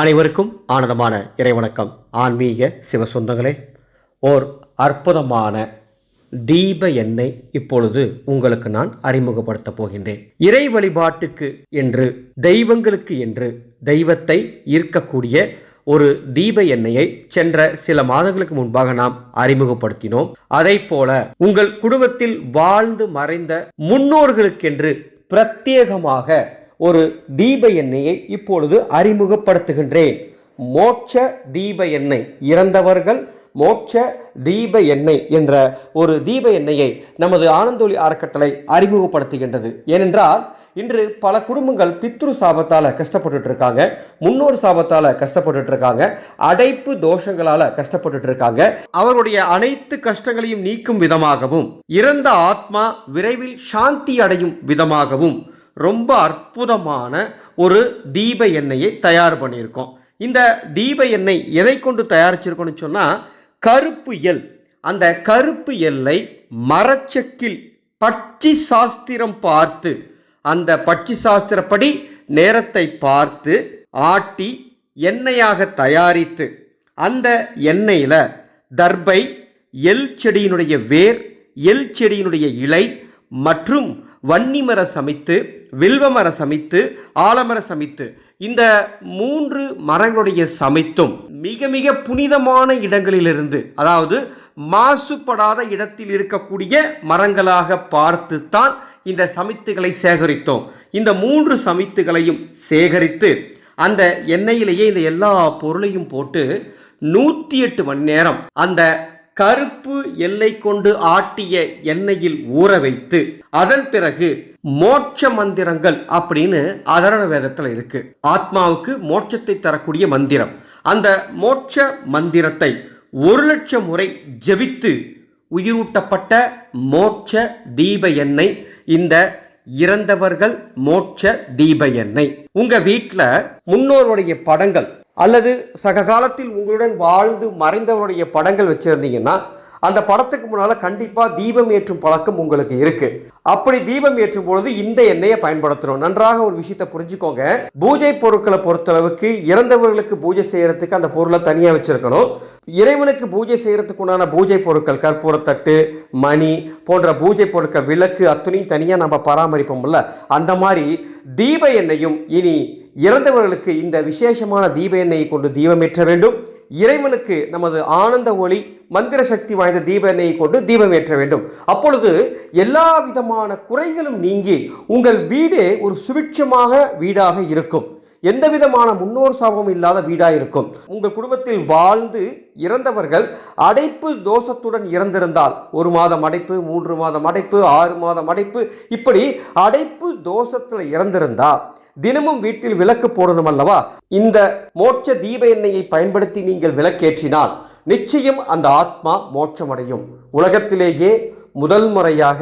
அனைவருக்கும் ஆனந்தமான இறைவணக்கம். ஆன்மீக சிவ சொந்தங்களே ஓர் அற்புதமான தீப எண்ணெய் இப்பொழுது உங்களுக்கு நான் அறிமுகப்படுத்தப் போகின்றேன். இறை வழிபாட்டுக்கு என்று தெய்வங்களுக்கு என்று தெய்வத்தை ஈர்க்கக்கூடிய ஒரு தீப எண்ணெயை சென்ற சில மாதங்களுக்கு முன்பாக நாம் அறிமுகப்படுத்தினோம். அதை போல உங்கள் குடும்பத்தில் வாழ்ந்து மறைந்த முன்னோர்களுக்கென்று பிரத்யேகமாக ஒரு தீப எண்ணெயை இப்பொழுது அறிமுகப்படுத்துகின்றேன். மோட்ச தீப எண்ணெய் இறந்தவர்கள் மோட்ச தீப எண்ணெய் என்ற ஒரு தீப எண்ணெயை நமது ஆனந்தொலி அறக்கட்டளை அறிமுகப்படுத்துகின்றது. ஏனென்றால் இன்று பல குடும்பங்கள் பித்ரு சாபத்தால் கஷ்டப்பட்டுட்டு இருக்காங்க முன்னோர் சாபத்தால் கஷ்டப்பட்டுட்டு இருக்காங்க அடைப்பு தோஷங்களால் கஷ்டப்பட்டுட்டு இருக்காங்க அவருடைய அனைத்து கஷ்டங்களையும் நீக்கும் விதமாகவும் இறந்த ஆத்மா விரைவில் சாந்தி அடையும் விதமாகவும் ரொம்ப அற்புதமான ஒரு தீப எண்ணெயை தயார் பண்ணியிருக்கோம். இந்த தீப எண்ணெய் எதை கொண்டு தயாரிச்சிருக்கோம்னு சொன்னால் கருப்பு எல் அந்த கருப்பு எல்லை மரச்செக்கில் பட்சி சாஸ்திரம் பார்த்து அந்த பட்சி சாஸ்திரப்படி நேரத்தை பார்த்து ஆட்டி எண்ணெயாக தயாரித்து அந்த எண்ணெயில் தர்பை எல் செடியினுடைய வேர் எல் செடியினுடைய இலை மற்றும் வன்னிமர சமைத்து வில்வமர சமைத்து ஆலமர சமைத்து. இந்த மூன்று மரங்களுடைய சமைத்தும் மிக மிக புனிதமான இடங்களிலிருந்து அதாவது மாசுபடாத இடத்தில் இருக்கக்கூடிய மரங்களாக பார்த்து தான் இந்த சமித்துகளை சேகரித்தோம். இந்த மூன்று சமித்துகளையும் சேகரித்து அந்த எண்ணெயிலேயே இந்த எல்லா பொருளையும் போட்டு நூற்றி எட்டு மணி நேரம் அந்த கருப்பு எல்லை கொண்டு ஆட்டிய எண்ணெயில் ஊற வைத்து அதன் பிறகு மோட்ச மந்திரங்கள் அப்படின்னு அதரண வேதத்தில் இருக்கு. ஆத்மாவுக்கு மோட்சத்தை தரக்கூடிய மந்திரம். அந்த மோட்ச மந்திரத்தை ஒரு லட்சம் முறை ஜெபித்து உயிரூட்டப்பட்ட மோட்ச தீப எண்ணெய் இந்த இறந்தவர்கள் மோட்ச தீப எண்ணெய். உங்க வீட்டில் முன்னோருடைய படங்கள் அல்லது சக காலத்தில் உங்களுடன் வாழ்ந்து மறைந்தவருடைய படங்கள் வச்சுருந்தீங்கன்னா அந்த படத்துக்கு முன்னால் கண்டிப்பாக தீபம் ஏற்றும் பழக்கம் உங்களுக்கு இருக்குது அப்படி தீபம் ஏற்றும் பொழுது இந்த எண்ணெயை பயன்படுத்தணும் நன்றாக ஒரு விஷயத்தை புரிஞ்சுக்கோங்க. பூஜை பொருட்களை பொறுத்தளவுக்கு இறந்தவர்களுக்கு பூஜை செய்கிறதுக்கு அந்த பொருளை தனியாக வச்சுருக்கணும். இறைவனுக்கு பூஜை செய்கிறதுக்கு உண்டான பூஜை பொருட்கள் கற்பூரத்தட்டு மணி போன்ற பூஜை பொருட்கள் விளக்கு அத்துணையும் தனியாக நம்ம பராமரிப்போம்ல. அந்த மாதிரி தீப எண்ணெயும் இனி இறந்தவர்களுக்கு இந்த விசேஷமான தீப எண்ணெயை கொண்டு தீபமேற்ற வேண்டும். இறைவனுக்கு நமது ஆனந்த ஒளி மந்திர சக்தி வாய்ந்த தீப எண்ணெயை கொண்டு தீபம் ஏற்ற வேண்டும். அப்பொழுது எல்லா விதமான குறைகளும் நீங்கி உங்கள் வீடே ஒரு சுபிட்சமாக வீடாக இருக்கும். எந்த விதமான முன்னோர் சாபமும் இல்லாத வீடாக இருக்கும். உங்கள் குடும்பத்தில் வாழ்ந்து இறந்தவர்கள் அடைப்பு தோஷத்துடன் இறந்திருந்தால் ஒரு மாதம் அடைப்பு மூன்று மாதம் அடைப்பு ஆறு மாதம் அடைப்பு இப்படி அடைப்பு தோஷத்தில் இறந்திருந்தால் தினமும் வீட்டில் விளக்கு போடணும் அல்லவா? இந்த மோட்ச தீப எண்ணெயை பயன்படுத்தி நீங்கள் விளக்கேற்றினால் நிச்சயம் அந்த ஆத்மா மோட்சமடையும். உலகத்திலேயே முதல் முறையாக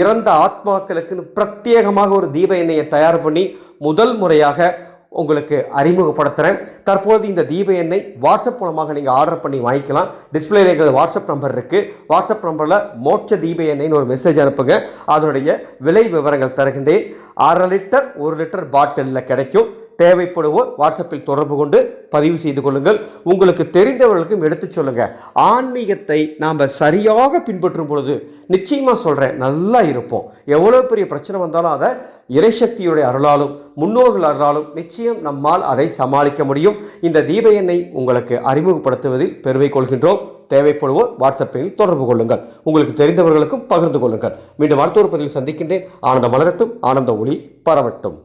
இறந்த ஆத்மாக்களுக்கு பிரத்யேகமாக ஒரு தீப எண்ணெயை தயார் பண்ணி முதல் முறையாக உங்களுக்கு அறிமுகப்படுத்துகிறேன் தற்போது இந்த தீப எண்ணெய் வாட்ஸ்அப் மூலமாக நீங்கள் ஆர்டர் பண்ணி வாங்கிக்கலாம். டிஸ்பிளேல எங்கள் வாட்ஸ்அப் நம்பர் இருக்குது வாட்ஸ்அப் நம்பரில் மோட்ச தீப எண்ணெய்னு ஒரு மெசேஜ் அனுப்புங்க. அதனுடைய விலை விவரங்கள் தருகின்றேன். அரை லிட்டர் ஒரு லிட்டர் பாட்டிலில் கிடைக்கும். தேவைப்படுவோர் வாட்ஸ்அப்பில் தொடர்பு கொண்டு பதிவு செய்து கொள்ளுங்கள். உங்களுக்கு தெரிந்தவர்களுக்கும் எடுத்துச் சொல்லுங்கள் ஆன்மீகத்தை நாம் சரியாக பின்பற்றும் பொழுது நிச்சயமாக சொல்கிறேன் நல்லா இருப்போம். எவ்வளோ பெரிய பிரச்சனை வந்தாலும் அதை இறைசக்தியுடைய அருளாலும் முன்னோர்கள் அருளாலும் நிச்சயம் நம்மால் அதை சமாளிக்க முடியும். இந்த தீப எண்ணெய் உங்களுக்கு அறிமுகப்படுத்துவதில் பெருமை கொள்கின்றோம். தேவைப்படுவோர் வாட்ஸ்அப்பில் தொடர்பு கொள்ளுங்கள். உங்களுக்கு தெரிந்தவர்களுக்கும் பகிர்ந்து கொள்ளுங்கள். மீண்டும் அடுத்த ஒரு பதிவில் சந்திக்கின்றேன். ஆனந்த மலரட்டும் ஆனந்த ஒளி பரவட்டும்.